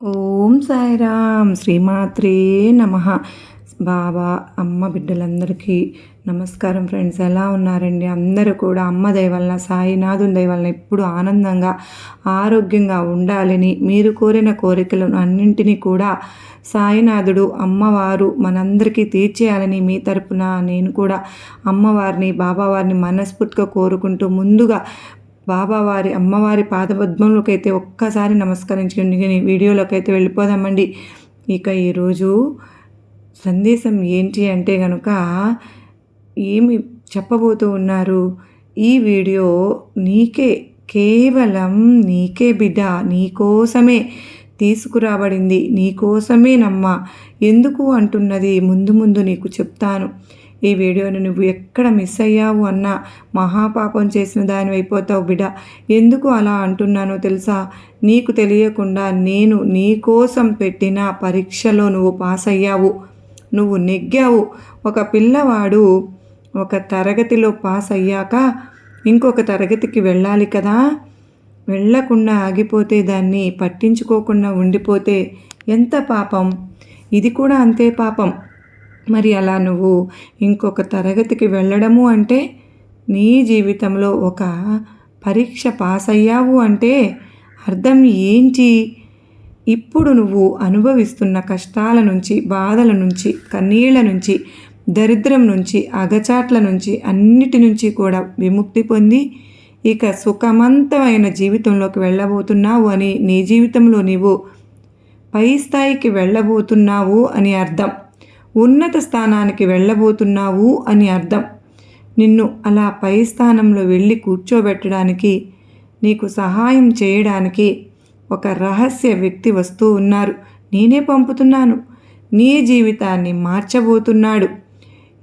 ఓం సాయిరామ్. శ్రీమాత్రే నమ. బాబా అమ్మ బిడ్డలందరికీ నమస్కారం ఫ్రెండ్స్. ఎలా ఉన్నారండి? అందరూ కూడా అమ్మ దయవలన సాయినాథుని దయవలన ఎప్పుడు ఆనందంగా ఆరోగ్యంగా ఉండాలని మీరు కోరిన కోరికలను అన్నింటినీ కూడా సాయినాథుడు అమ్మవారు మనందరికీ తీర్చేయాలని మీ తరపున నేను కూడా అమ్మవారిని బాబావారిని మనస్ఫూర్తిగా కోరుకుంటూ ముందుగా బాబావారి అమ్మవారి పాదపద్మంలోకైతే అయితే ఒక్కసారి నమస్కరించుకుని వీడియోలోకైతే వెళ్ళిపోదామండి. ఇక ఈరోజు సందేశం ఏంటి అంటే కనుక ఏమి చెప్పబోతూ ఉన్నారు? ఈ వీడియో నీకే కేవలం నీకే బిడ్డ నీకోసమే తీసుకురాబడింది నీకోసమే నమ్మ ఎందుకు అంటున్నది? ముందు ముందు నీకు చెప్తాను. ఈ వీడియోని నువ్వు ఎక్కడ మిస్ అయ్యావు అన్నా మహాపాపం చేసిన దాని అయిపోతావు బిడ. ఎందుకు అలా అంటున్నానో తెలుసా? నీకు తెలియకుండా నేను నీ కోసం పెట్టిన పరీక్షలో నువ్వు పాస్ అయ్యావు. నువ్వు నెగ్గావు. ఒక పిల్లవాడు ఒక తరగతిలో పాస్ అయ్యాక ఇంకొక తరగతికి వెళ్ళాలి కదా. వెళ్ళకుండా ఆగిపోతే దాన్ని పట్టించుకోకుండా ఉండిపోతే ఎంత పాపం? ఇది కూడా అంతే పాపం. మరి అలా నువ్వు ఇంకొక తరగతికి వెళ్ళడము అంటే నీ జీవితంలో ఒక పరీక్ష పాస్ అయ్యావు అంటే అర్థం ఏంటి? ఇప్పుడు నువ్వు అనుభవిస్తున్న కష్టాల నుంచి బాధల నుంచి కన్నీళ్ళ నుంచి దరిద్రం నుంచి అగచాట్ల నుంచి అన్నిటి నుంచి కూడా విముక్తి పొంది ఇక సుఖమంతమైన జీవితంలోకి వెళ్ళబోతున్నావు అని నీ జీవితంలో నీవు పై స్థాయికి వెళ్ళబోతున్నావు అని అర్థం. ఉన్నత స్థానానికి వెళ్ళబోతున్నావు అని అర్థం. నిన్ను అలా పై స్థానంలో వెళ్ళి కూర్చోబెట్టడానికి నీకు సహాయం చేయడానికి ఒక రహస్య వ్యక్తి వస్తూ ఉన్నారు. నేనే పంపుతున్నాను. నీ జీవితాన్ని మార్చబోతున్నాడు.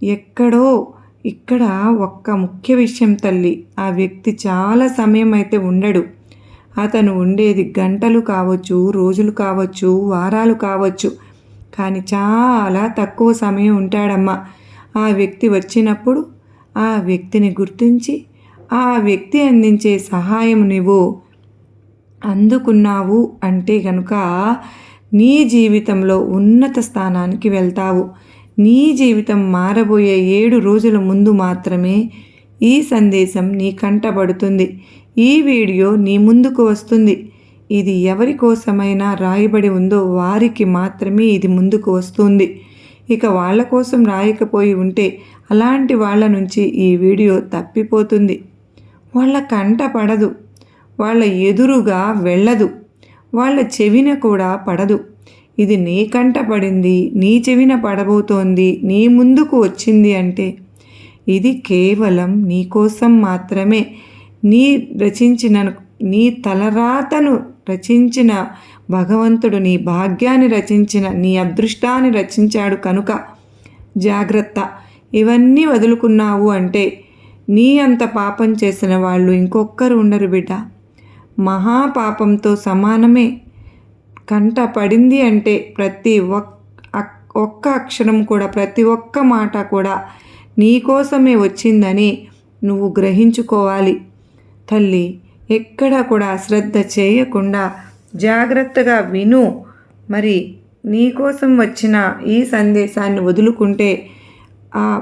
ఎక్కడో ఇక్కడ ఒక్క ముఖ్య విషయం తల్లి ఆ వ్యక్తి చాలా సమయం అయితే ఉండడు. అతను ఉండేది గంటలు కావచ్చు రోజులు కావచ్చు వారాలు కావచ్చు. కానీ చాలా తక్కువ సమయం ఉంటాడమ్మా. ఆ వ్యక్తి వచ్చినప్పుడు ఆ వ్యక్తిని గుర్తించి ఆ వ్యక్తి అందించే సహాయం నువ్వు అందుకున్నావు అంటే కనుక నీ జీవితంలో ఉన్నత స్థానానికి వెళ్తావు. నీ జీవితం మారబోయే ఏడు రోజుల ముందు మాత్రమే ఈ సందేశం నీ కంటబడుతుంది ఈ వీడియో నీ ముందుకు వస్తుంది. ఇది ఎవరి కోసమైనా రాయబడి ఉందో వారికి మాత్రమే ఇది ముందుకు వస్తుంది. ఇక వాళ్ళ కోసం రాయకపోయి ఉంటే అలాంటి వాళ్ళ నుంచి ఈ వీడియో తప్పిపోతుంది. వాళ్ళ కంట పడదు. వాళ్ళ ఎదురుగా వెళ్ళదు. వాళ్ళ చెవిన కూడా పడదు. ఇది నీ కంట పడింది నీ చెవిన పడబోతోంది నీ ముందుకు వచ్చింది అంటే ఇది కేవలం నీ కోసం మాత్రమే. నీ రచించిన నీ తలరాతను రచించిన భగవంతుడు నీ భాగ్యాన్ని రచించిన నీ అదృష్టాన్ని రచించాడు కనుక జాగ్రత్త. ఇవన్నీ వదులుకున్నావు అంటే నీ అంత పాపం చేసిన వాళ్ళు ఇంకొక్కరు ఉండరు బిడ్డ. మహాపాపంతో సమానమే. కంట పడింది అంటే ప్రతి ఒక్క అక్షరం కూడా ప్రతి ఒక్క మాట కూడా నీకోసమే వచ్చిందని నువ్వు గ్రహించుకోవాలి. తల్లి ఎక్కడా కూడా అశ్రద్ధ చేయకుండా జాగ్రత్తగా విను. మరి నీకోసం వచ్చిన ఈ సందేశాన్ని వదులుకుంటే ఆ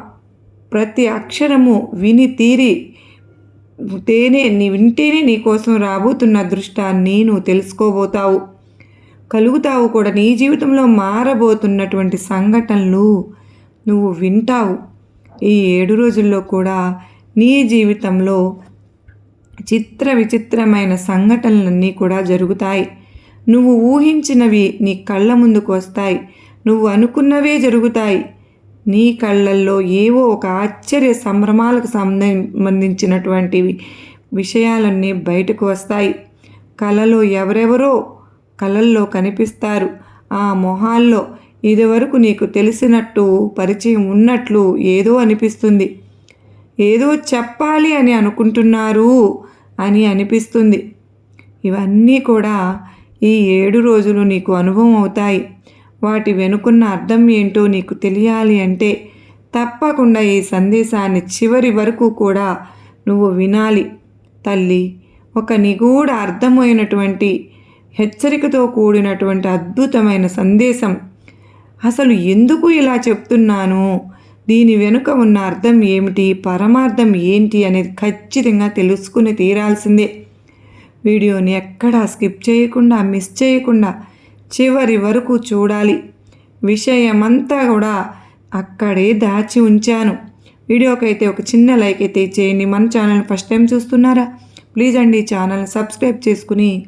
ప్రతి అక్షరము విని తీరి తేనే నీ వింటేనే నీకోసం రాబోతున్న అదృష్టాన్ని నువ్వు తెలుసుకోబోతావు. కలుగుతావు కూడా. నీ జీవితంలో మారబోతున్నటువంటి సంఘటనలు నువ్వు వింటావు. ఈ ఏడు రోజుల్లో కూడా నీ జీవితంలో చిత్ర విచిత్రమైన సంఘటనలన్నీ కూడా జరుగుతాయి. నువ్వు ఊహించినవి నీ కళ్ళ ముందుకు వస్తాయి. నువ్వు అనుకున్నవే జరుగుతాయి. నీ కళ్ళల్లో ఏవో ఒక ఆశ్చర్య సంభ్రమాలకు సంబంధించినటువంటివి విషయాలన్నీ బయటకు వస్తాయి. కళలో ఎవరెవరో కళల్లో కనిపిస్తారు. ఆ మొహాల్లో ఇదివరకు నీకు తెలిసినట్టు పరిచయం ఉన్నట్లు ఏదో అనిపిస్తుంది. ఏదో చెప్పాలి అని అనుకుంటున్నారు. అని అనిపిస్తుంది. ఇవన్నీ కూడా ఈ ఏడు రోజులు నీకు అనుభవం అవుతాయి. వాటి వెనుకున్న అర్థం ఏంటో నీకు తెలియాలి అంటే తప్పకుండా ఈ సందేశాన్ని చివరి వరకు కూడా నువ్వు వినాలి. తల్లి ఒక నిగూఢ అర్థమైనటువంటి హెచ్చరికతో కూడినటువంటి అద్భుతమైన సందేశం. అసలు ఎందుకు ఇలా చెప్తున్నాను? దీని వెనుక ఉన్న అర్థం ఏమిటి? పరమార్థం ఏంటి? అనేది ఖచ్చితంగా తెలుసుకుని తీరాల్సిందే. వీడియోని ఎక్కడా స్కిప్ చేయకుండా మిస్ చేయకుండా చివరి వరకు చూడాలి. విషయమంతా కూడా అక్కడే దాచి ఉంచాను. వీడియోకైతే ఒక చిన్న లైక్ అయితే చేయండి. మన ఛానల్ ఫస్ట్ టైం చూస్తున్నారా? ప్లీజ్ అండి ఛానల్ సబ్స్క్రైబ్ చేసుకుని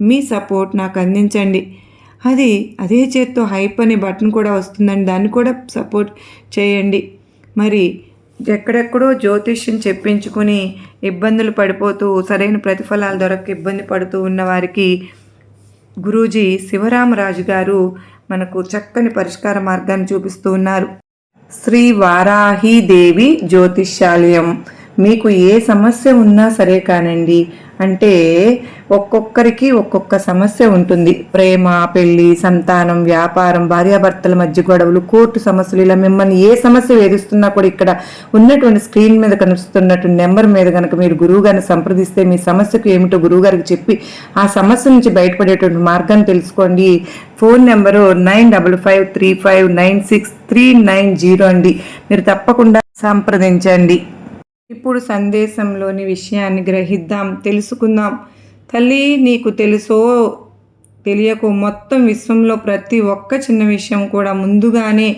మీ సపోర్ట్ నాకు అందించండి. అది అదే చేత్తో హైప్ అనే బటన్ కూడా వస్తుందండి. దాన్ని కూడా సపోర్ట్ చేయండి. మరి ఎక్కడెక్కడో జ్యోతిష్యం చెప్పించుకుని ఇబ్బందులు పడిపోతూ సరైన ప్రతిఫలాలు దొరక ఇబ్బంది పడుతూ ఉన్న వారికి గురూజీ శివరామరాజు గారు మనకు చక్కని పరిష్కార మార్గాన్ని చూపిస్తూ ఉన్నారు. శ్రీ వారాహీదేవి జ్యోతిష్యాలయం. మీకు ఏ సమస్య ఉన్నా సరే కానండి అంటే ఒక్కొక్కరికి ఒక్కొక్క సమస్య ఉంటుంది. ప్రేమ పెళ్ళి సంతానం వ్యాపారం భార్యాభర్తల మధ్య గొడవలు కోర్టు సమస్యలు ఇలా మిమ్మల్ని ఏ సమస్య వేధిస్తున్నా కూడా ఇక్కడ ఉన్నటువంటి స్క్రీన్ మీద కనిపిస్తున్నటువంటి నెంబర్ మీద కనుక మీరు గురువు గారిని సంప్రదిస్తే మీ సమస్యకు ఏమిటో గురువు గారికి చెప్పి ఆ సమస్య నుంచి బయటపడేటువంటి మార్గాన్ని తెలుసుకోండి. Phone number nine double five three five nine six three nine zero అండి. మీరు తప్పకుండా సంప్రదించండి. ఇప్పుడు సందేశంలోని విషయాన్ని గ్రహిద్దాం తెలుసుకుందాం. తల్లి నీకు తెలుసో తెలియకు మొత్తం విశ్వంలో ప్రతి ఒక్క చిన్న విషయం కూడా ముందుగానే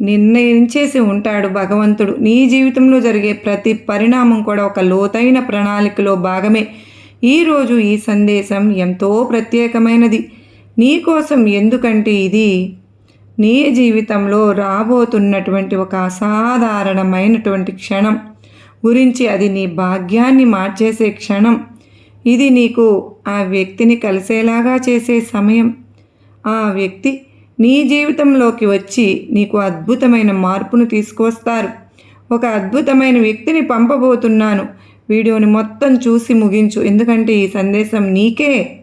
నిర్ణయించేసి ఉంటాడు భగవంతుడు. నీ జీవితంలో జరిగే ప్రతి పరిణామం కూడా ఒక లోతైన ప్రణాళికలో భాగమే. ఈరోజు ఈ సందేశం ఎంతో ప్రత్యేకమైనది. నీ కోసం ఎందుకంటే ఇది నీ జీవితంలో రాబోతున్నటువంటి ఒక అసాధారణమైనటువంటి క్షణం. గురించి అది నీ భాగ్యాన్ని మార్చేసే క్షణం. ఇది నీకు ఆ వ్యక్తిని కలిసేలాగా చేసే సమయం. ఆ వ్యక్తి నీ జీవితంలోకి వచ్చి నీకు అద్భుతమైన మార్పును తీసుకువస్తారు ఒక అద్భుతమైన వ్యక్తిని పంపబోతున్నాను. వీడియోని మొత్తం చూసి ముగించు. ఎందుకంటే ఈ సందేశం నీకే.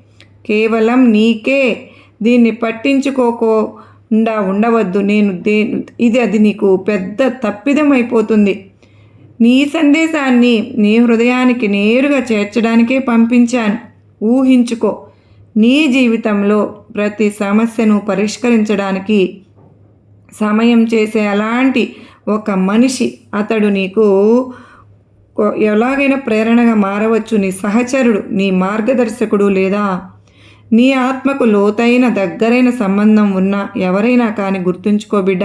కేవలం నీకే. దీన్ని పట్టించుకోకుండా ఉండవద్దు. నేను దే ఇది అది నీకు పెద్ద తప్పిదం అయిపోతుంది. నీ సందేశాన్ని నీ హృదయానికి నేరుగా చేర్చడానికే పంపించాను. ఊహించుకో నీ జీవితంలో ప్రతి సమస్యను పరిష్కరించడానికి సమయం చేసే అలాంటి ఒక మనిషి అతడు నీకు ఎలాగైనా ప్రేరణగా మారవచ్చు. నీ సహచరుడు నీ మార్గదర్శకుడు లేదా నీ ఆత్మకు లోతైన దగ్గరైన సంబంధం ఉన్న ఎవరైనా కానీ గుర్తుంచుకో బిడ్డ.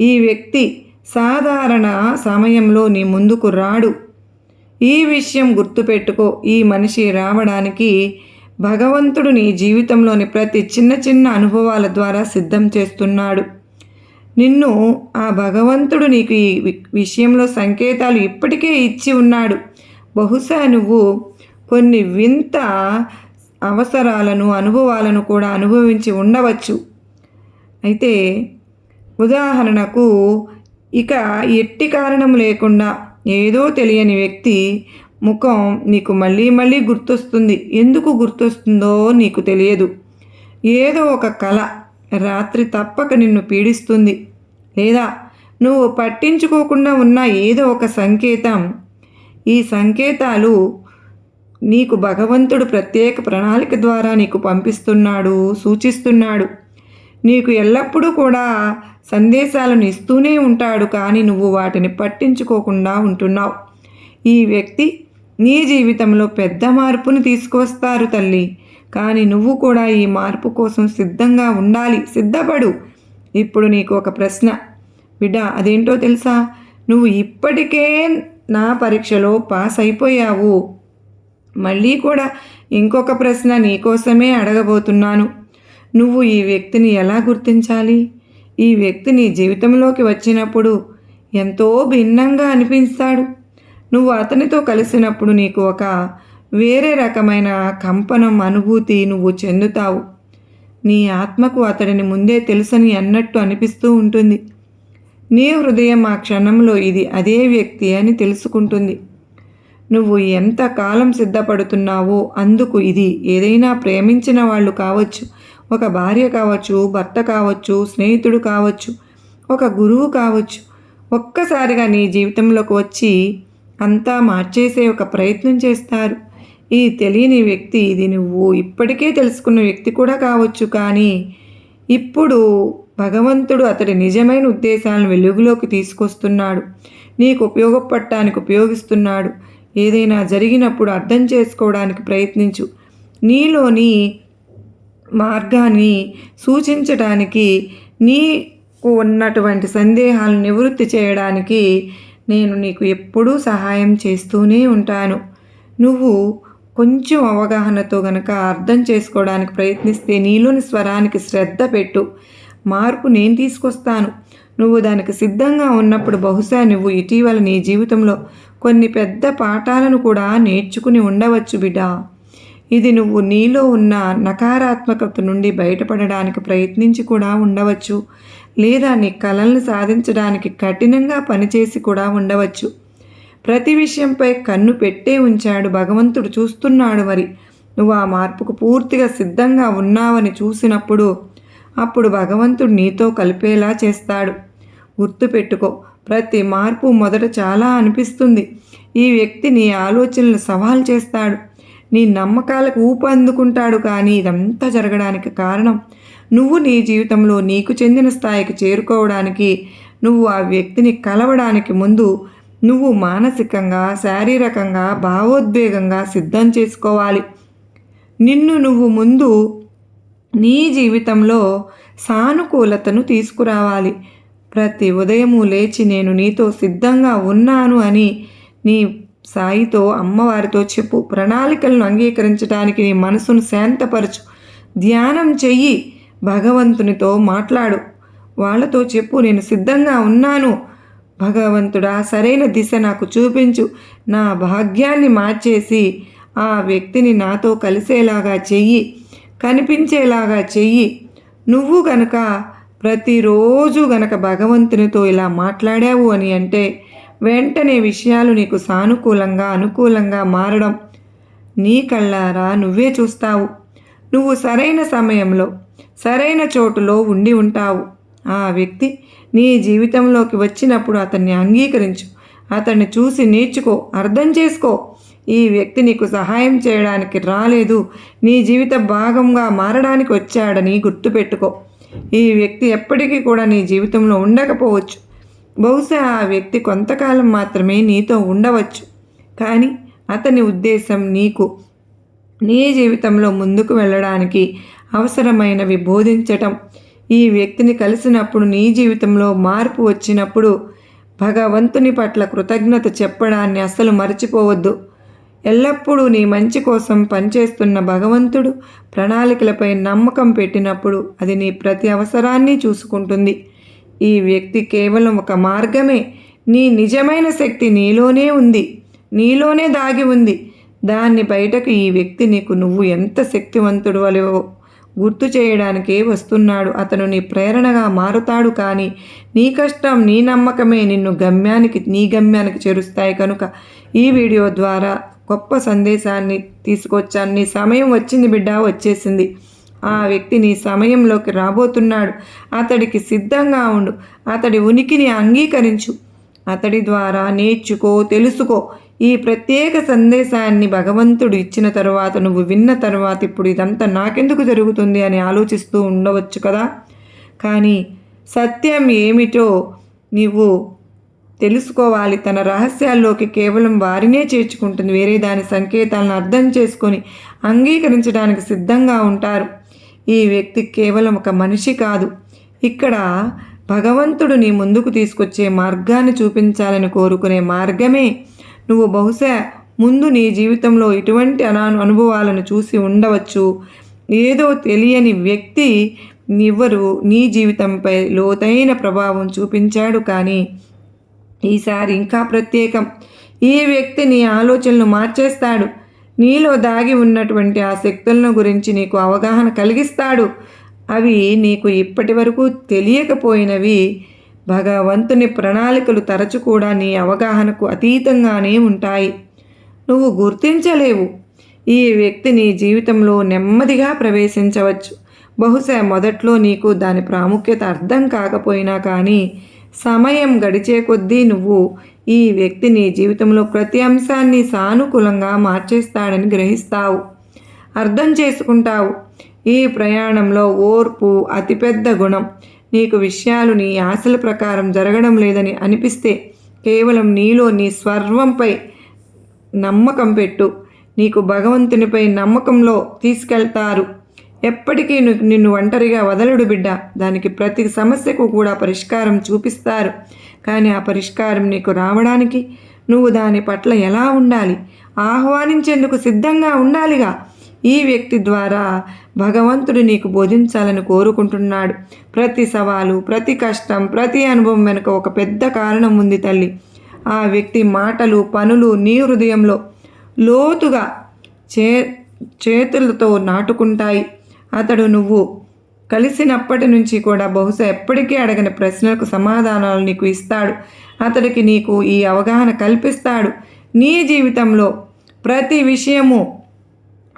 ఈ వ్యక్తి సాధారణ సమయంలో నీ ముందుకు రాడు. ఈ విషయం గుర్తుపెట్టుకో. ఈ మనిషి రావడానికి భగవంతుడు నీ జీవితంలోని ప్రతి చిన్న చిన్న అనుభవాల ద్వారా సిద్ధం చేస్తున్నాడు. నిన్ను ఆ భగవంతుడు నీకు ఈ విషయంలో సంకేతాలు ఇప్పటికే ఇచ్చి ఉన్నాడు. బహుశా నువ్వు కొన్ని వింత అవసరాలను అనుభవాలను కూడా అనుభవించి ఉండవచ్చు. అయితే ఉదాహరణకు ఇక ఎట్టి కారణం లేకుండా ఏదో తెలియని వ్యక్తి ముఖం నీకు మళ్ళీ మళ్ళీ గుర్తొస్తుంది. ఎందుకు గుర్తొస్తుందో నీకు తెలియదు. ఏదో ఒక కళ రాత్రి తప్పక నిన్ను పీడిస్తుంది. లేదా నువ్వు పట్టించుకోకుండా ఉన్న ఏదో ఒక సంకేతం. ఈ సంకేతాలు నీకు భగవంతుడు ప్రత్యేక ప్రణాళిక ద్వారా నీకు పంపిస్తున్నాడు సూచిస్తున్నాడు. నీకు ఎల్లప్పుడూ కూడా సందేశాలను ఇస్తూనే ఉంటాడు కానీ నువ్వు వాటిని పట్టించుకోకుండా ఉంటున్నావు. ఈ వ్యక్తి నీ జీవితంలో పెద్ద మార్పును తీసుకొస్తారు తల్లి. కానీ నువ్వు కూడా ఈ మార్పు కోసం సిద్ధంగా ఉండాలి. సిద్ధపడు. ఇప్పుడు నీకు ఒక ప్రశ్న. బిడ్డ అదేంటో తెలుసా? నువ్వు ఇప్పటికే నా పరీక్షలో పాస్ అయిపోయావు. మళ్ళీ కూడా ఇంకొక ప్రశ్న నీకోసమే అడగబోతున్నాను. నువ్వు ఈ వ్యక్తిని ఎలా గుర్తించాలి? ఈ వ్యక్తి నీ జీవితంలోకి వచ్చినప్పుడు ఎంతో భిన్నంగా అనిపిస్తాడు. నువ్వు అతనితో కలిసినప్పుడు నీకు ఒక వేరే రకమైన కంపనం అనుభూతి నువ్వు చెందుతావు. నీ ఆత్మకు అతడిని ముందే తెలుసని అన్నట్టు అనిపిస్తూ ఉంటుంది. నీ హృదయం ఆ క్షణంలో ఇది అదే వ్యక్తి అని తెలుసుకుంటుంది. నువ్వు ఎంత కాలం సిద్ధపడుతున్నావో అందుకు ఇది ఏదైనా ప్రేమించిన వాళ్ళు కావచ్చు. ఒక భార్య కావచ్చు భర్త కావచ్చు స్నేహితుడు కావచ్చు ఒక గురువు కావచ్చు ఒక్కసారిగా నీ జీవితంలోకి వచ్చి అంతా మార్చేసే ఒక ప్రయత్నం చేస్తారు. ఈ తెలియని వ్యక్తి ఇది నువ్వు ఇప్పటికే తెలుసుకున్న వ్యక్తి కూడా కావచ్చు కానీ ఇప్పుడు భగవంతుడు అతడి నిజమైన ఉద్దేశాలను వెలుగులోకి తీసుకొస్తున్నాడు. నీకు ఉపయోగపడటానికి ఉపయోగిస్తున్నాడు. ఏదైనా జరిగినప్పుడు అర్థం చేసుకోవడానికి ప్రయత్నించు. నీలోని మార్గాన్ని సూచించడానికి నీకు ఉన్నటువంటి సందేహాలను నివృత్తి చేయడానికి నేను నీకు ఎప్పుడూ సహాయం చేస్తూనే ఉంటాను. నువ్వు కొంచెం అవగాహనతో గనక అర్థం చేసుకోవడానికి ప్రయత్నిస్తే నీలోని స్వరానికి శ్రద్ధ పెట్టు. మార్పు నేను తీసుకొస్తాను. నువ్వు దానికి సిద్ధంగా ఉన్నప్పుడు బహుశా నువ్వు ఇటీవల నీ జీవితంలో కొన్ని పెద్ద పాఠాలను కూడా నేర్చుకుని ఉండవచ్చు బిడ్డా. ఇది నువ్వు నీలో ఉన్న నకారాత్మకత నుండి బయటపడడానికి ప్రయత్నించి కూడా ఉండవచ్చు. లేదా నీ కలల్ని సాధించడానికి కఠినంగా పనిచేసి కూడా ఉండవచ్చు. ప్రతి విషయంపై కన్ను పెట్టే ఉంచాడు భగవంతుడు చూస్తున్నాడు మరి. నువ్వు ఆ మార్పుకు పూర్తిగా సిద్ధంగా ఉన్నావని చూసినప్పుడు అప్పుడు భగవంతుడు నీతో కలిపేలా చేస్తాడు. గుర్తుపెట్టుకో ప్రతి మార్పు మొదట చాలా అనిపిస్తుంది. ఈ వ్యక్తి నీ ఆలోచనలు సవాల్ చేస్తాడు. నీ నమ్మకాలకు ఊపు అందుకుంటాడు కానీ ఇదంతా జరగడానికి కారణం. నువ్వు నీ జీవితంలో నీకు చెందిన స్థాయికి చేరుకోవడానికి నువ్వు ఆ వ్యక్తిని కలవడానికి ముందు నువ్వు మానసికంగా శారీరకంగా భావోద్వేగంగా సిద్ధం చేసుకోవాలి. నిన్ను నువ్వు ముందు నీ జీవితంలో సానుకూలతను తీసుకురావాలి. ప్రతి ఉదయము లేచి నేను నీతో సిద్ధంగా ఉన్నాను అని నీ సాయితో అమ్మవారితో చెప్పు. ప్రణాళికలను అంగీకరించడానికి నీ మనసును శాంతపరచు. ధ్యానం చెయ్యి. భగవంతునితో మాట్లాడు. వాళ్ళతో చెప్పు. నేను సిద్ధంగా ఉన్నాను. భగవంతుడా సరైన దిశ నాకు చూపించు. నా భాగ్యాన్ని మార్చేసి ఆ వ్యక్తిని నాతో కలిసేలాగా చెయ్యి. కనిపించేలాగా చెయ్యి. నువ్వు గనక ప్రతిరోజు గనక భగవంతునితో ఇలా మాట్లాడావు అని అంటే వెంటనే విషయాలు నీకు సానుకూలంగా అనుకూలంగా మారడం నీ కళ్ళారా నువ్వే చూస్తావు. నువ్వు సరైన సమయంలో సరైన చోటులో ఉండి ఉంటావు. ఆ వ్యక్తి నీ జీవితంలోకి వచ్చినప్పుడు అతన్ని అంగీకరించు. అతన్ని చూసి నేర్చుకో అర్థం చేసుకో. ఈ వ్యక్తి నీకు సహాయం చేయడానికి రాలేదు. నీ జీవిత భాగంగా మారడానికి వచ్చాడని గుర్తుపెట్టుకో. ఈ వ్యక్తి ఎప్పటికీ కూడా నీ జీవితంలో ఉండకపోవచ్చు. బహుశా ఆ వ్యక్తి కొంతకాలం మాత్రమే నీతో ఉండవచ్చు. కానీ అతని ఉద్దేశం నీకు నీ జీవితంలో ముందుకు వెళ్ళడానికి అవసరమైనవి బోధించటం. ఈ వ్యక్తిని కలిసినప్పుడు నీ జీవితంలో మార్పు వచ్చినప్పుడు భగవంతుని పట్ల కృతజ్ఞత చెప్పడాన్ని అస్సలు మర్చిపోవద్దు. ఎల్లప్పుడూ నీ మంచి కోసం పనిచేస్తున్న భగవంతుడు ప్రణాళికలపై నమ్మకం పెట్టినప్పుడు అది నీ ప్రతి అవసరాన్ని చూసుకుంటుంది. ఈ వ్యక్తి కేవలం ఒక మార్గమే. నీ నిజమైన శక్తి నీలోనే ఉంది. నీలోనే దాగి ఉంది. దాన్ని బయటకు ఈ వ్యక్తి నీకు నువ్వు ఎంత శక్తివంతుడు అలేవో గుర్తు చేయడానికే వస్తున్నాడు. అతను నీ ప్రేరణగా మారుతాడు కానీ నీ కష్టం నీ నమ్మకమే నిన్ను గమ్యానికి నీ గమ్యానికి చేరుస్తాయి కనుక ఈ వీడియో ద్వారా గొప్ప సందేశాన్ని తీసుకొచ్చాను. నీ సమయం వచ్చింది బిడ్డ వచ్చేసింది. ఆ వ్యక్తి నీ సమయంలోకి రాబోతున్నాడు. అతడికి సిద్ధంగా ఉండు. అతడి ఉనికిని అంగీకరించు. అతడి ద్వారా నేర్చుకో తెలుసుకో. ఈ ప్రత్యేక సందేశాన్ని భగవంతుడు ఇచ్చిన తరువాత నువ్వు విన్న తర్వాత ఇప్పుడు ఇదంతా నాకెందుకు జరుగుతుంది అని ఆలోచిస్తూ ఉండవచ్చు కదా? కానీ సత్యం ఏమిటో నీవు తెలుసుకోవాలి. తన రహస్యాల్లోకి కేవలం వారినే చేర్చుకుంటుంది. వేరే దాని సంకేతాలను అర్థం చేసుకొని అంగీకరించడానికి సిద్ధంగా ఉంటారు. ఈ వ్యక్తి కేవలం ఒక మనిషి కాదు. ఇక్కడ భగవంతుడు నీ ముందుకు తీసుకొచ్చే మార్గాన్ని చూపించాలని కోరుకునే మార్గమే. నువ్వు బహుశా ముందు నీ జీవితంలో ఇటువంటి అనా అనుభవాలను చూసి ఉండవచ్చు. ఏదో తెలియని వ్యక్తి ఎవరు నీ జీవితంపై లోతైన ప్రభావం చూపించాడు కానీ ఈసారి ఇంకా ప్రత్యేకం. ఈ వ్యక్తి నీ ఆలోచనలు మార్చేస్తాడు. నీలో దాగి ఉన్నటువంటి ఆ శక్తులను గురించి నీకు అవగాహన కలిగిస్తాడు. అవి నీకు ఇప్పటి వరకు తెలియకపోయినవి భగవంతుని ప్రణాళికలు తరచు కూడా నీ అవగాహనకు అతీతంగానే ఉంటాయి. నువ్వు గుర్తించలేవు. ఈ వ్యక్తి నీ జీవితంలో నెమ్మదిగా ప్రవేశించవచ్చు. బహుశా మొదట్లో నీకు దాని ప్రాముఖ్యత అర్థం కాకపోయినా కానీ సమయం గడిచే కొద్దీ నువ్వు ఈ వ్యక్తి నీ జీవితంలో ప్రతి అంశాన్ని సానుకూలంగా మార్చేస్తాడని గ్రహిస్తావు. అర్థం చేసుకుంటావు. ఈ ప్రయాణంలో ఓర్పు అతిపెద్ద గుణం. నీకు విషయాలు నీ ఆశల ప్రకారం జరగడం లేదని అనిపిస్తే కేవలం నీలో నీ స్వర్వంపై నమ్మకం పెట్టు. నీకు భగవంతునిపై నమ్మకంలో తీసుకెళ్తారు. ఎప్పటికీ నిన్ను ఒంటరిగా వదలడు బిడ్డ. దానికి ప్రతి సమస్యకు కూడా పరిష్కారం చూపిస్తారు. కానీ ఆ పరిష్కారం నీకు రావడానికి నువ్వు దాని పట్ల ఎలా ఉండాలి? ఆహ్వానించేందుకు సిద్ధంగా ఉండాలిగా. ఈ వ్యక్తి ద్వారా భగవంతుడు నీకు బోధించాలని కోరుకుంటున్నాడు. ప్రతి సవాలు ప్రతి కష్టం ప్రతి అనుభవం వెనుక ఒక పెద్ద కారణం ఉంది తల్లి. ఆ వ్యక్తి మాటలు పనులు నీ హృదయంలో లోతుగా చే చేతులతో నాటుకుంటాయి. అతడు నువ్వు కలిసినప్పటి నుంచి కూడా బహుశా ఎప్పటికీ అడగని ప్రశ్నలకు సమాధానాలు నీకు ఇస్తాడు. అతడికి నీకు ఈ అవగాహన కల్పిస్తాడు. నీ జీవితంలో ప్రతి విషయము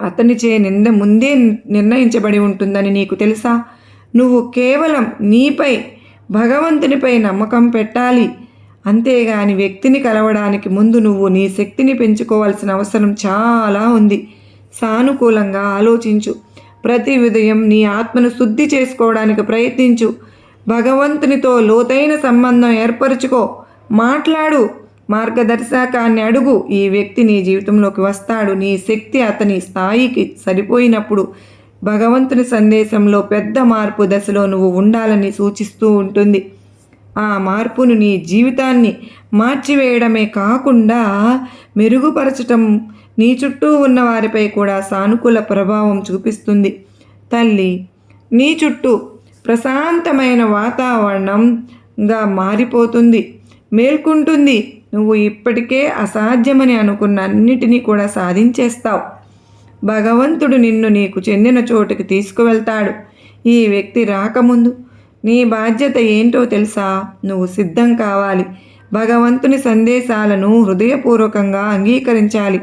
అతనిచే నింద ముందే నిర్ణయించబడి ఉంటుందని నీకు తెలుసా? నువ్వు కేవలం నీపై భగవంతునిపై నమ్మకం పెట్టాలి. అంతేగాని వ్యక్తిని కలవడానికి ముందు నువ్వు నీ శక్తిని పెంచుకోవాల్సిన అవసరం చాలా ఉంది. సానుకూలంగా ఆలోచించు. ప్రతి ఉదయం నీ ఆత్మను శుద్ధి చేసుకోవడానికి ప్రయత్నించు. భగవంతునితో లోతైన సంబంధం ఏర్పరచుకో. మాట్లాడు. మార్గదర్శకాన్ని అడుగు. ఈ వ్యక్తి నీ జీవితంలోకి వస్తాడు. నీ శక్తి అతని స్థాయికి సరిపోయినప్పుడు భగవంతుని సందేశంలో పెద్ద మార్పు దశలో నువ్వు ఉండాలని సూచిస్తూ ఉంటుంది. ఆ మార్పును నీ జీవితాన్ని మార్చివేయడమే కాకుండా మెరుగుపరచటం నీ చుట్టూ ఉన్న వారిపై కూడా సానుకూల ప్రభావం చూపిస్తుంది. తల్లి నీ చుట్టూ ప్రశాంతమైన వాతావరణంగా మారిపోతుంది. మేల్కుంటుంది. నువ్వు ఇప్పటికే అసాధ్యమని అనుకున్న అన్నిటినీ కూడా సాధించేస్తావు. భగవంతుడు నిన్ను నీకు చెందిన చోటుకి తీసుకువెళ్తాడు. ఈ వ్యక్తి రాకముందు నీ బాధ్యత ఏంటో తెలుసా? నువ్వు సిద్ధం కావాలి. భగవంతుని సందేశాలను హృదయపూర్వకంగా అంగీకరించాలి.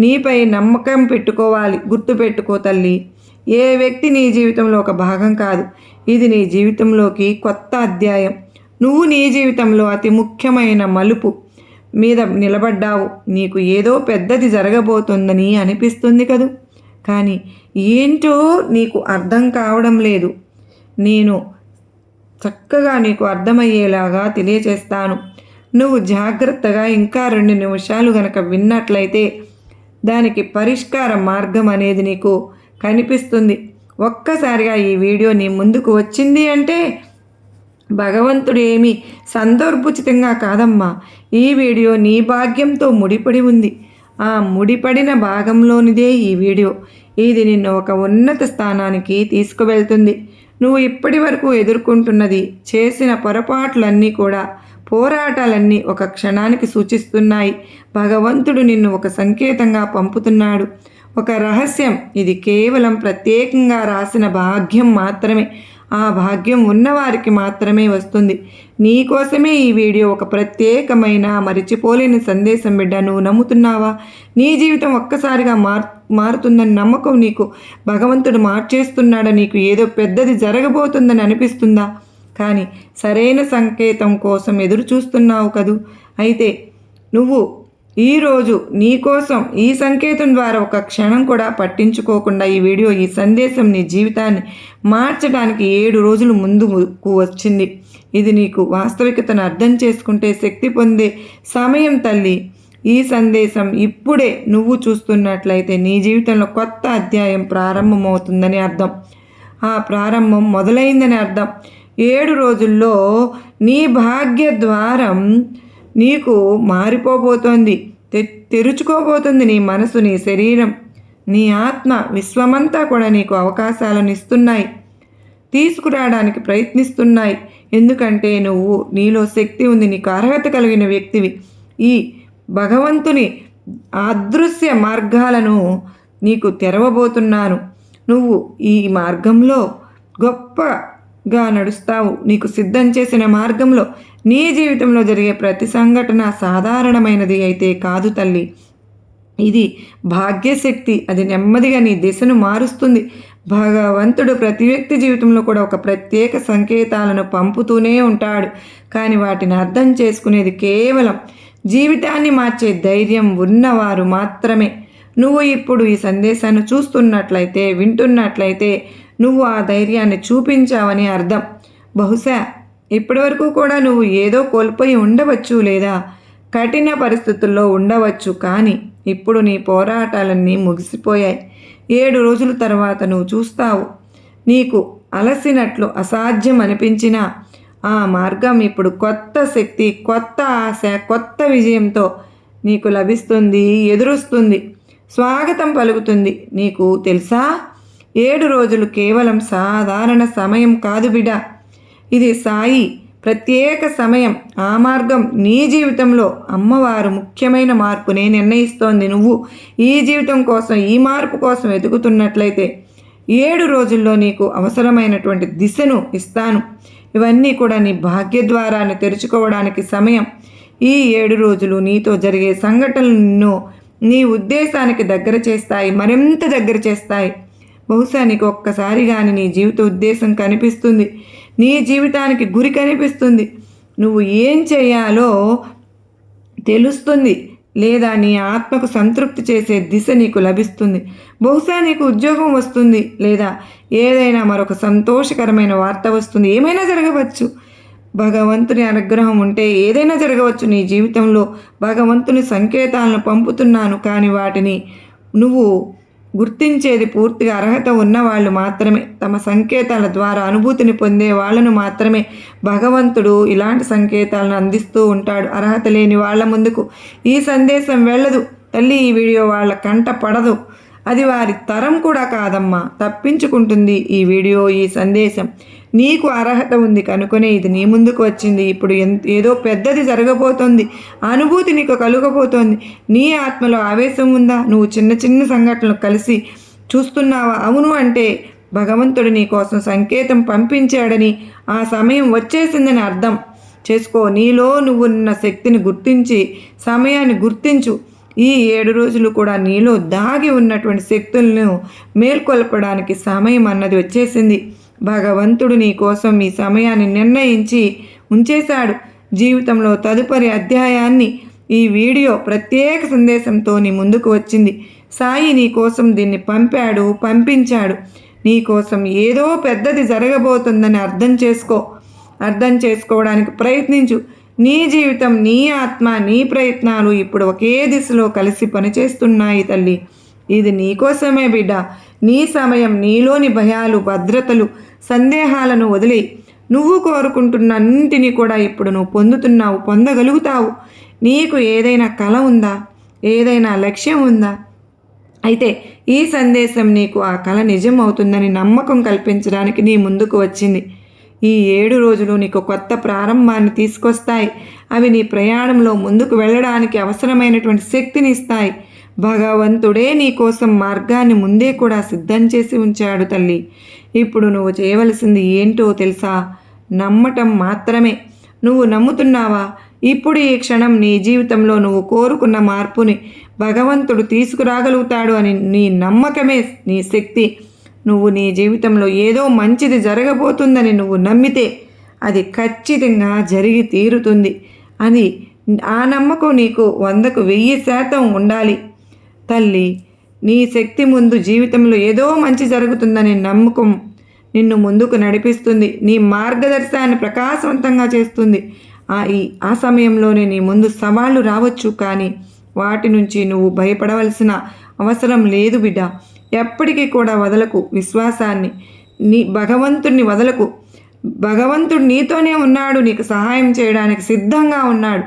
నీపై నమ్మకం పెట్టుకోవాలి. గుర్తుపెట్టుకో తల్లి. ఏ వ్యక్తి నీ జీవితంలో ఒక భాగం కాదు. ఇది నీ జీవితంలోకి కొత్త అధ్యాయం. నువ్వు నీ జీవితంలో అతి ముఖ్యమైన మలుపు మీద నిలబడ్డావు. నీకు ఏదో పెద్దది జరగబోతుందని అనిపిస్తుంది కదూ? కానీ ఏంటో నీకు అర్థం కావడం లేదు. నేను చక్కగా నీకు అర్థమయ్యేలాగా తెలియచేస్తాను. నువ్వు జాగ్రత్తగా ఇంకా రెండు నిమిషాలు గనక విన్నట్లయితే దానికి పరిష్కార మార్గం అనేది నీకు కనిపిస్తుంది. ఒక్కసారిగా ఈ వీడియో నీ ముందుకు వచ్చింది అంటే భగవంతుడు ఏమి సందర్భోచితంగా కాదమ్మా. ఈ వీడియో నీ భాగ్యంతో ముడిపడి ఉంది. ఆ ముడిపడిన భాగంలోనిదే ఈ వీడియో. ఇది నిన్ను ఒక ఉన్నత స్థానానికి తీసుకువెళ్తుంది. నువ్వు ఇప్పటి వరకు ఎదుర్కొంటున్నది చేసిన పొరపాట్లన్నీ కూడా పోరాటాలన్నీ ఒక క్షణానికి సూచిస్తున్నాయి. భగవంతుడు నిన్ను ఒక సంకేతంగా పంపుతున్నాడు. ఒక రహస్యం. ఇది కేవలం ప్రత్యేకంగా రాసిన భాగ్యం మాత్రమే. ఆ భాగ్యం ఉన్నవారికి మాత్రమే వస్తుంది. నీకోసమే ఈ వీడియో ఒక ప్రత్యేకమైన మరిచిపోలేని సందేశం బిడ్డ. నువ్వు నమ్ముతున్నావా? నీ జీవితం ఒక్కసారిగా మార్ మారుతుందని నమ్మకం నీకు. భగవంతుడు మార్చేస్తున్నాడని నీకు? ఏదో పెద్దది జరగబోతుందని అనిపిస్తుందా? కానీ సరైన సంకేతం కోసం ఎదురు చూస్తున్నావు కదూ? అయితే నువ్వు ఈరోజు నీ కోసం ఈ సంకేతం ద్వారా ఒక క్షణం కూడా పట్టించుకోకుండా ఈ వీడియో ఈ సందేశం నీ జీవితాన్ని మార్చడానికి ఏడు రోజులు ముందుకు వచ్చింది. ఇది నీకు వాస్తవికతను అర్థం చేసుకుంటే శక్తి పొందే సమయం తల్లి. ఈ సందేశం ఇప్పుడే నువ్వు చూస్తున్నట్లయితే నీ జీవితంలో కొత్త అధ్యాయం ప్రారంభమవుతుందని అర్థం. ఆ ప్రారంభం మొదలైందని అర్థం. ఏడు రోజుల్లో నీ భాగ్య ద్వారం నీకు మారిపోబోతోంది. తె తెరుచుకోబోతుంది నీ మనసు నీ శరీరం. నీ ఆత్మ విశ్వమంతా కూడా నీకు అవకాశాలను ఇస్తున్నాయి. తీసుకురావడానికి ప్రయత్నిస్తున్నాయి. ఎందుకంటే నువ్వు నీలో శక్తి ఉంది నీకు అర్హత కలిగిన వ్యక్తివి. ఈ భగవంతుని అదృశ్య మార్గాలను నీకు తెరవబోతున్నాను. నువ్వు ఈ మార్గంలో గొప్పగా నడుస్తావు. నీకు సిద్ధం చేసిన మార్గంలో నీ జీవితంలో జరిగే ప్రతి సంఘటన సాధారణమైనది అయితే కాదు తల్లి. ఇది భాగ్యశక్తి. అది నెమ్మదిగా నీ దిశను మారుస్తుంది. భగవంతుడు ప్రతి వ్యక్తి జీవితంలో కూడా ఒక ప్రత్యేక సంకేతాలను పంపుతూనే ఉంటాడు. కానీ వాటిని అర్థం చేసుకునేది కేవలం జీవితాన్ని మార్చే ధైర్యం ఉన్నవారు మాత్రమే. నువ్వు ఇప్పుడు ఈ సందేశాన్ని చూస్తున్నట్లయితే వింటున్నట్లయితే నువ్వు ఆ ధైర్యాన్ని చూపించావని అర్థం. బహుశా ఇప్పటివరకు కూడా నువ్వు ఏదో కోల్పోయి ఉండవచ్చు లేదా కఠిన పరిస్థితుల్లో ఉండవచ్చు కానీ ఇప్పుడు నీ పోరాటాలన్నీ ముగిసిపోయాయి. ఏడు రోజుల తర్వాత నువ్వు చూస్తావు. నీకు అలసినట్లు అసాధ్యం అనిపించిన ఆ మార్గం ఇప్పుడు కొత్త శక్తి కొత్త ఆశ కొత్త విజయంతో నీకు లభిస్తుంది ఎదురుస్తుంది స్వాగతం పలుకుతుంది. నీకు తెలుసా? ఏడు రోజులు కేవలం సాధారణ సమయం కాదు బిడ ఇది సాయి ప్రత్యేక సమయం ఆ మార్గం నీ జీవితంలో అమ్మవారు ముఖ్యమైన మార్పునే నిర్ణయిస్తోంది. నువ్వు ఈ జీవితం కోసం ఈ మార్పు కోసం ఎదుగుతున్నట్లయితే ఏడు రోజుల్లో నీకు అవసరమైనటువంటి దిశను ఇస్తాను. ఇవన్నీ కూడా నీ భాగ్యద్వారాన్ని తెరుచుకోవడానికి సమయం. ఈ ఏడు రోజులు నీతో జరిగే సంఘటనలు నిన్ను నీ ఉద్దేశానికి దగ్గర చేస్తాయి మరింత దగ్గర చేస్తాయి. బహుశా నీకు ఒక్కసారి కానీ నీ జీవిత ఉద్దేశం కనిపిస్తుంది. నీ జీవితానికి గురి కనిపిస్తుంది. నువ్వు ఏం చేయాలో తెలుస్తుంది. లేదా నీ ఆత్మకు సంతృప్తి చేసే దిశ నీకు లభిస్తుంది. బహుశా నీకు ఉద్యోగం వస్తుంది లేదా ఏదైనా మరొక సంతోషకరమైన వార్త వస్తుంది. ఏమైనా జరగవచ్చు. భగవంతుని అనుగ్రహం ఉంటే ఏదైనా జరగవచ్చు. నీ జీవితంలో భగవంతుని సంకేతాలను పంపుతున్నాను కానీ వాటిని నువ్వు గుర్తించేది పూర్తిగా అర్హత ఉన్నవాళ్ళు మాత్రమే. తమ సంకేతాల ద్వారా అనుభూతిని పొందే వాళ్ళను మాత్రమే భగవంతుడు ఇలాంటి సంకేతాలను అందిస్తూ ఉంటాడు. అర్హత లేని వాళ్ళ ముందుకు ఈ సందేశం వెళ్ళదు. తల్లి ఈ వీడియో వాళ్ళ కంట పడదు. అది వారి తరం కూడా కాదమ్మా. తప్పించుకుంటుంది ఈ వీడియో ఈ సందేశం. నీకు అర్హత ఉంది కనుకొనే ఇది నీ ముందుకు వచ్చింది. ఇప్పుడు ఏదో పెద్దది జరగబోతోంది. అనుభూతి నీకు కలుగబోతోంది. నీ ఆత్మలో ఆవేశం ఉందా? నువ్వు చిన్న చిన్న సంఘటనలు కలిసి చూస్తున్నావా? అవును అంటే భగవంతుడు నీ కోసం సంకేతం పంపించాడని ఆ సమయం వచ్చేసిందని అర్థం. చేసుకో నీలో నువ్వున్న శక్తిని గుర్తించి సమయాన్ని గుర్తించు. ఈ ఏడు రోజులు కూడా నీలో దాగి ఉన్నటువంటి శక్తులను మేల్కొల్పడానికి సమయం అన్నది వచ్చేసింది. భగవంతుడు నీ కోసం ఈ సమయాన్ని నిర్ణయించి ఉంచేశాడు. జీవితంలో తదుపరి అధ్యాయాన్ని ఈ వీడియో ప్రత్యేక సందేశంతో నీ ముందుకు వచ్చింది. సాయి నీ కోసం దీన్ని పంపాడు పంపించాడు. నీ కోసం ఏదో పెద్దది జరగబోతుందని అర్థం చేసుకో. అర్థం చేసుకోవడానికి ప్రయత్నించు. నీ జీవితం నీ ఆత్మ నీ ప్రయత్నాలు ఇప్పుడు ఒకే దిశలో కలిసి పనిచేస్తున్నాయి తల్లి. ఇది నీకోసమే బిడ్డ. నీ సమయం నీలోని భయాలు భద్రతలు సందేహాలను వదిలి నువ్వు కోరుకుంటున్న అన్నింటినీ కూడా ఇప్పుడు నువ్వు పొందుతున్నావు పొందగలుగుతావు. నీకు ఏదైనా కళ ఉందా? ఏదైనా లక్ష్యం ఉందా? అయితే ఈ సందేశం నీకు ఆ కళ నిజం అవుతుందని నమ్మకం కల్పించడానికి నీ ముందుకు వచ్చింది. ఈ ఏడు రోజులు నీకు కొత్త ప్రారంభాన్ని తీసుకొస్తాయి. అవి నీ ప్రయాణంలో ముందుకు వెళ్ళడానికి అవసరమైనటువంటి శక్తిని ఇస్తాయి. భగవంతుడే నీ కోసం మార్గాన్ని ముందే కూడా సిద్ధం చేసి ఉంచాడు తల్లి. ఇప్పుడు నువ్వు చేయవలసింది ఏంటో తెలుసా? నమ్మటం మాత్రమే. నువ్వు నమ్ముతున్నావా? ఇప్పుడు ఈ క్షణం నీ జీవితంలో నువ్వు కోరుకున్న మార్పుని భగవంతుడు తీసుకురాగలుగుతాడు అని నీ నమ్మకమే నీ శక్తి. నువ్వు నీ జీవితంలో ఏదో మంచిది జరగబోతుందని నువ్వు నమ్మితే అది ఖచ్చితంగా జరిగి తీరుతుంది. అని ఆ నమ్మకం నీకు వందకు వెయ్యి శాతం ఉండాలి. తల్లి నీ శక్తి ముందు జీవితంలో ఏదో మంచి జరుగుతుందనే నమ్మకం నిన్ను ముందుకు నడిపిస్తుంది. నీ మార్గదర్శనాన్ని ప్రకాశవంతంగా చేస్తుంది. ఆ ఈ ఆ సమయంలోనే నీ ముందు సవాళ్ళు రావచ్చు కానీ వాటి నుంచి నువ్వు భయపడవలసిన అవసరం లేదు బిడ్డ. ఎప్పటికీ కూడా వదలకు విశ్వాసాన్ని. నీ భగవంతుడిని వదలకు. భగవంతుడు నీతోనే ఉన్నాడు నీకు సహాయం చేయడానికి సిద్ధంగా ఉన్నాడు.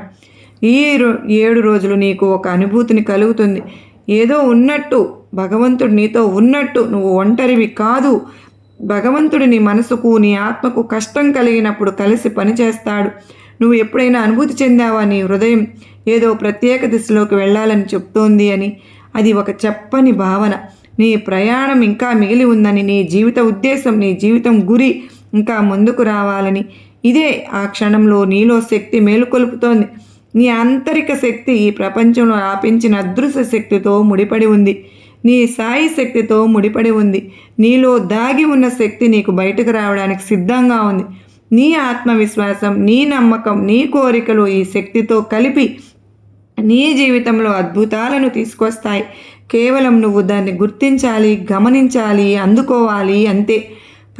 ఈ ఏడు రోజులు నీకు ఒక అనుభూతిని కలుగుతుంది. ఏదో ఉన్నట్టు భగవంతుడు నీతో ఉన్నట్టు నువ్వు ఒంటరివి కాదు. భగవంతుడు నీ మనసుకు నీ ఆత్మకు కష్టం కలిగినప్పుడు కలిసి పనిచేస్తాడు నువ్వు ఎప్పుడైనా అనుభూతి చెందావా నీ హృదయం? ఏదో ప్రత్యేక దిశలోకి వెళ్ళాలని చెప్తోంది అని. అది ఒక చెప్పని భావన. నీ ప్రయాణం ఇంకా మిగిలి ఉందని నీ జీవిత ఉద్దేశం నీ జీవితం గురి ఇంకా ముందుకు రావాలని. ఇదే ఆ క్షణంలో నీలో శక్తి మేలుకొలుపుతోంది. నీ ఆంతరిక శక్తి ఈ ప్రపంచంలో ఆపించిన అదృశ్య శక్తితో ముడిపడి ఉంది. నీ సాయి శక్తితో ముడిపడి ఉంది. నీలో దాగి ఉన్న శక్తి నీకు బయటకు రావడానికి సిద్ధంగా ఉంది. నీ ఆత్మవిశ్వాసం నీ నమ్మకం నీ కోరికలు ఈ శక్తితో కలిపి నీ జీవితంలో అద్భుతాలను తీసుకొస్తాయి. కేవలం నువ్వు దాన్ని గుర్తించాలి గమనించాలి అందుకోవాలి అంతే.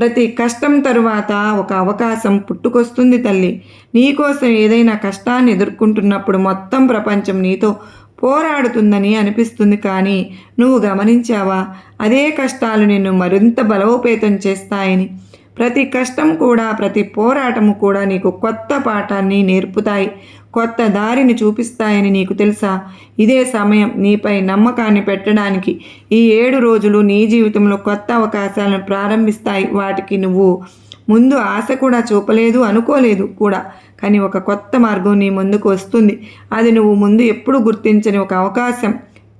ప్రతి కష్టం తరువాత ఒక అవకాశం పుట్టుకొస్తుంది తల్లి. నీకోసం ఏదైనా కష్టాన్ని ఎదుర్కొంటున్నప్పుడు మొత్తం ప్రపంచం నీతో పోరాడుతుందని అనిపిస్తుంది కానీ నువ్వు గమనించావా? అదే కష్టాలు నిన్ను మరింత బలోపేతం చేస్తాయని. ప్రతి కష్టం కూడా ప్రతి పోరాటము కూడా నీకు కొత్త పాఠాన్ని నేర్పుతాయి. కొత్త దారిని చూపిస్తాయని నీకు తెలుసా? ఇదే సమయం నీపై నమ్మకాన్ని పెట్టడానికి ఈ ఏడు రోజులు నీ జీవితంలో కొత్త అవకాశాలను ప్రారంభిస్తాయి. వాటికి నువ్వు ముందు ఆశ కూడా చూపలేదు అనుకోలేదు కూడా. కానీ ఒక కొత్త మార్గం నీ ముందుకు వస్తుంది. అది నువ్వు ముందు ఎప్పుడు గుర్తించని ఒక అవకాశం.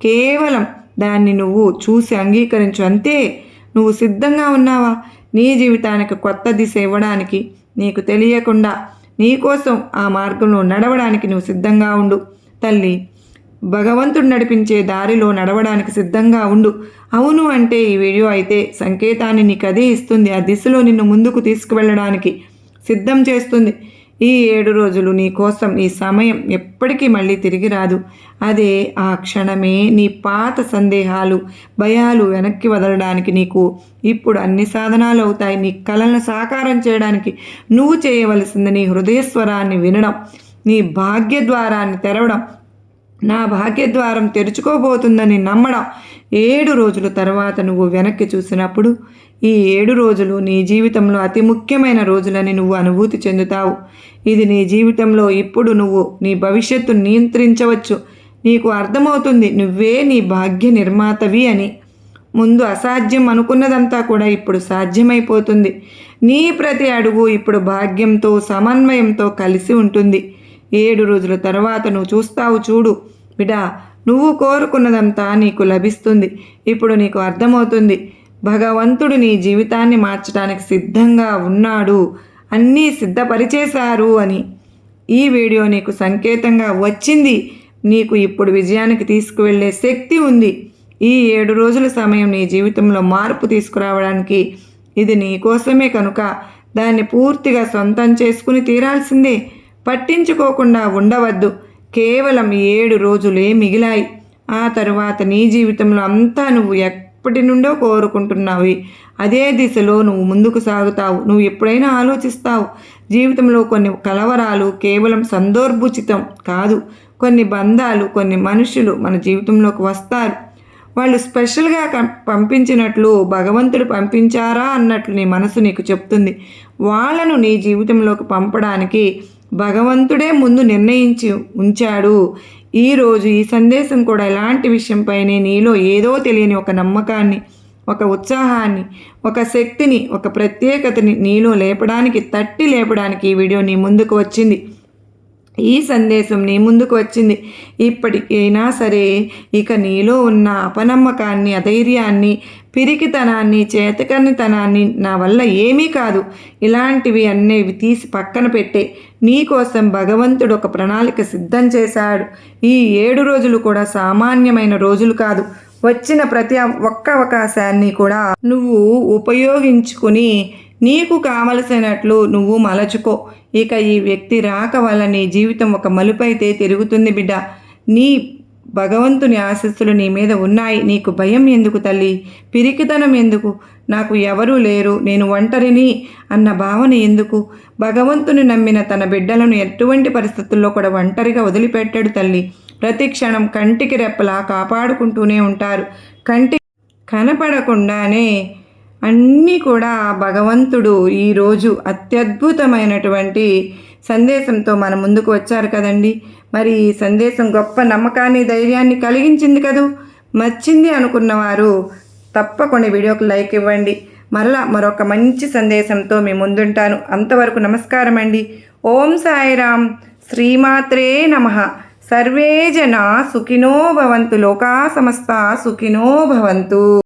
కేవలం దాన్ని నువ్వు చూసి అంగీకరించు. అంతే. నువ్వు సిద్ధంగా ఉన్నావా? నీ జీవితానికి కొత్త దిశ ఇవ్వడానికి నీకు తెలియకుండా నీకోసం ఆ మార్గంలో నడవడానికి నువ్వు సిద్ధంగా ఉండు. తల్లి భగవంతుడు నడిపించే దారిలో నడవడానికి సిద్ధంగా ఉండు. అవును అంటే ఈ వీడియో అయితే సంకేతాన్ని నీకు అదే ఇస్తుంది. ఆ దిశలో నిన్ను ముందుకు తీసుకువెళ్ళడానికి సిద్ధం చేస్తుంది. ఈ ఏడు రోజులు నీ కోసం ఈ సమయం ఎప్పటికీ మళ్ళీ తిరిగి రాదు. అదే ఆ క్షణమే నీ పాత సందేహాలు భయాలు వెనక్కి వదలడానికి నీకు ఇప్పుడు అన్ని సాధనాలు అవుతాయి. నీ కళలను సాకారం చేయడానికి నువ్వు చేయవలసింది నీ హృదయస్వరాన్ని వినడం నీ భాగ్యద్వారాన్ని తెరవడం నా భాగ్యద్వారం తెరుచుకోబోతుందని నమ్మడం ఏడు రోజుల తర్వాత నువ్వు వెనక్కి చూసినప్పుడు ఈ ఏడు రోజులు నీ జీవితంలో అతి ముఖ్యమైన రోజులని నువ్వు అనుభూతి చెందుతావు. ఇది నీ జీవితంలో ఇప్పుడు నువ్వు నీ భవిష్యత్తు నియంత్రించవచ్చు. నీకు అర్థమవుతుంది నువ్వే నీ భాగ్య నిర్మాతవి అని. ముందు అసాధ్యం అనుకున్నదంతా కూడా ఇప్పుడు సాధ్యమైపోతుంది. నీ ప్రతి అడుగు ఇప్పుడు భాగ్యంతో సమన్వయంతో కలిసి ఉంటుంది. ఏడు రోజుల తర్వాత నువ్వు చూస్తావు చూడు. బిడా నువ్వు కోరుకున్నదంతా నీకు లభిస్తుంది. ఇప్పుడు నీకు అర్థమవుతుంది. భగవంతుడు నీ జీవితాన్ని మార్చడానికి సిద్ధంగా ఉన్నాడు. అన్నీ సిద్ధపరిచేశారు అని. ఈ వీడియో నీకు సంకేతంగా వచ్చింది. నీకు ఇప్పుడు విజయానికి తీసుకువెళ్ళే శక్తి ఉంది. ఈ ఏడు రోజుల సమయం నీ జీవితంలో మార్పు తీసుకురావడానికి ఇది నీ కోసమే కనుక దాన్ని పూర్తిగా సొంతం చేసుకుని తీరాల్సిందే. పట్టించుకోకుండా ఉండవద్దు. కేవలం ఏడు రోజులే మిగిలాయి. ఆ తరువాత నీ జీవితంలో అంతా నువ్వు ఎప్పటి నుండో కోరుకుంటున్నావు. అదే దిశలో నువ్వు ముందుకు సాగుతావు. నువ్వు ఎప్పుడైనా ఆలోచిస్తావు. జీవితంలో కొన్ని కలవరాలు కేవలం సందర్భుచితం కాదు. కొన్ని బంధాలు కొన్ని మనుషులు మన జీవితంలోకి వస్తారు. వాళ్ళు స్పెషల్గా పంపించినట్లు భగవంతుడు పంపించారా అన్నట్లు నీ మనసు నీకు చెప్తుంది. వాళ్ళను నీ జీవితంలోకి పంపడానికి భగవంతుడే ముందు నిర్ణయించి ఉంచాడు. ఈరోజు ఈ సందేశం కూడా ఎలాంటి విషయంపైనే నీలో ఏదో తెలియని ఒక నమ్మకాన్ని ఒక ఉత్సాహాన్ని ఒక శక్తిని ఒక ప్రత్యేకతని నీలో లేపడానికి తట్టి లేపడానికి ఈ వీడియో నీ ముందుకు వచ్చింది. ఈ సందేశం నీ ముందుకు వచ్చింది. ఇప్పటికైనా సరే ఇక నీలో ఉన్న అపనమ్మకాన్ని అధైర్యాన్ని పిరికితనాన్ని చేతకనితనాన్ని నా వల్ల ఏమీ కాదు. ఇలాంటివి అన్నేవి తీసి పక్కన పెట్టే నీకోసం భగవంతుడు ఒక ప్రణాళిక సిద్ధం చేశాడు. ఈ ఏడు రోజులు కూడా సామాన్యమైన రోజులు కాదు. వచ్చిన ప్రతి ఒక్క అవకాశాన్ని కూడా నువ్వు ఉపయోగించుకుని నీకు కావలసినట్లు నువ్వు మలచుకో. ఇక ఈ వ్యక్తి రాక వల్ల నీ జీవితం ఒక మలుపైతే తిరుగుతుంది బిడ్డ. నీ భగవంతుని ఆశస్సులు నీ మీద ఉన్నాయి. నీకు భయం ఎందుకు తల్లి? పిరికితనం ఎందుకు? నాకు ఎవరూ లేరు. నేను ఒంటరిని అన్న భావన ఎందుకు? భగవంతుని నమ్మిన తన బిడ్డలను ఎటువంటి పరిస్థితుల్లో కూడా ఒంటరిగా వదిలిపెట్టాడు తల్లి. ప్రతి క్షణం కంటికి రెప్పలా కాపాడుకుంటూనే ఉంటారు. కంటి కనపడకుండానే అన్నీ కూడా భగవంతుడు ఈరోజు అత్యద్భుతమైనటువంటి సందేశంతో మన ముందుకు వచ్చారు కదండి. మరి ఈ సందేశం గొప్ప నమ్మకాన్ని ధైర్యాన్ని కలిగించింది కదూ? మచ్చింది అనుకున్నవారు తప్పకుండా వీడియోకి లైక్ ఇవ్వండి. మరలా మరొక మంచి సందేశంతో మీ ముందుంటాను. అంతవరకు నమస్కారం అండి ఓం సాయిరామ్ శ్రీమాత్రే నమ. సర్వే జన సుఖినో భవంతు. లోకా సమస్త సుఖినో భవంతు.